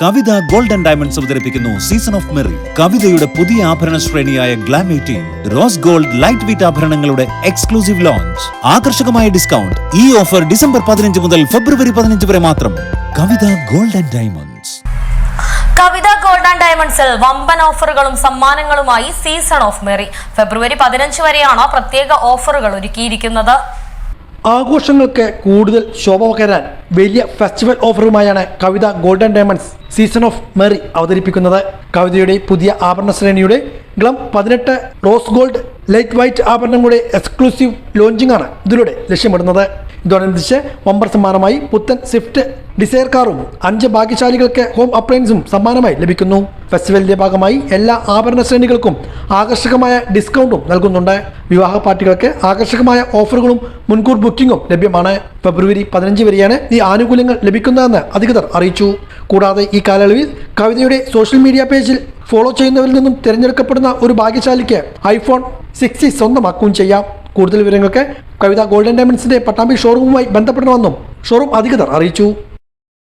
കവിത golden diamonds അവതരിപ്പിക്കുന്നു season of merry കവിതയുടെ പുതിയ ആഭരണ ശ്രേണിയായ glam eighteen rose gold light weight ആഭരണങ്ങളുടെ exclusive launch ആകർഷകമായ ഡിസ്കൗണ്ട് ഈ ഓഫർ ഡിസംബർ പതിനഞ്ച് മുതൽ ഫെബ്രുവരി പതിനഞ്ച് വരെ മാത്രം. Kavitha golden diamonds. Kavitha gold and ഡയമണ്ട്സിൽ വമ്പൻ ഓഫറുകളും സമ്മാനങ്ങളുമായി സീസൺ ഓഫ് മെറി ഫെബ്രുവരി പതിനഞ്ച് വരെയാണ് പ്രത്യേക ഓഫറുകൾ ഒരുക്കിയിരിക്കുന്നത്. ആഘോഷങ്ങൾക്ക് കൂടുതൽ ശോഭ പകരാൻ വലിയ festival ഓഫറുമായാണ് Kavitha golden diamonds season of merry അവതരിപ്പിക്കുന്നത്. കവിതയുടെ പുതിയ ആഭരണ ശ്രേണിയുടെ ഗ്ലം പതിനെട്ട് റോസ് ഗോൾഡ് ലൈറ്റ് വൈറ്റ് ആഭരണങ്ങളുടെ എക്സ്ക്ലൂസീവ് ലോഞ്ചിങ് ആണ് ഇതിലൂടെ ലക്ഷ്യമിടുന്നത്. ഇതോടനുബന്ധിച്ച് വമ്പർ സമ്മാനമായി പുത്തൻ സ്വിഫ്റ്റ് ഡിസൈർ കാറും അഞ്ച് ഭാഗ്യശാലികൾക്ക് ഹോം അപ്ലയൻസും സമ്മാനമായി ലഭിക്കുന്നു. ഫെസ്റ്റിവലിന്റെ ഭാഗമായി എല്ലാ ആഭരണ ശ്രേണികൾക്കും ആകർഷകമായ ഡിസ്കൗണ്ടും നൽകുന്നുണ്ട്. വിവാഹ പാർട്ടികൾക്ക് ആകർഷകമായ ഓഫറുകളും മുൻകൂർ ബുക്കിംഗും ലഭ്യമാണ്. ഫെബ്രുവരി പതിനഞ്ച് വരെയാണ് ഈ ആനുകൂല്യങ്ങൾ ലഭിക്കുന്നതെന്ന് അധികൃതർ അറിയിച്ചു. കൂടാതെ ഈ കാലയളവിൽ കവിതയുടെ സോഷ്യൽ മീഡിയ പേജിൽ ഫോളോ ചെയ്യുന്നവരിൽ നിന്നും തിരഞ്ഞെടുക്കപ്പെടുന്ന ഒരു ഭാഗ്യശാലിക്ക് ഐഫോൺ സിക്സ് സ്വന്തമാക്കുകയും ചെയ്യാം. കൂടുതൽ വിവരങ്ങൾക്ക് കവിത ഗോൾഡൻ ഡയമണ്ട്സിന്റെ പട്ടാമ്പി ഷോറൂമുമായി ബന്ധപ്പെടണമെന്നും ഷോറൂം അധികൃതർ അറിയിച്ചു.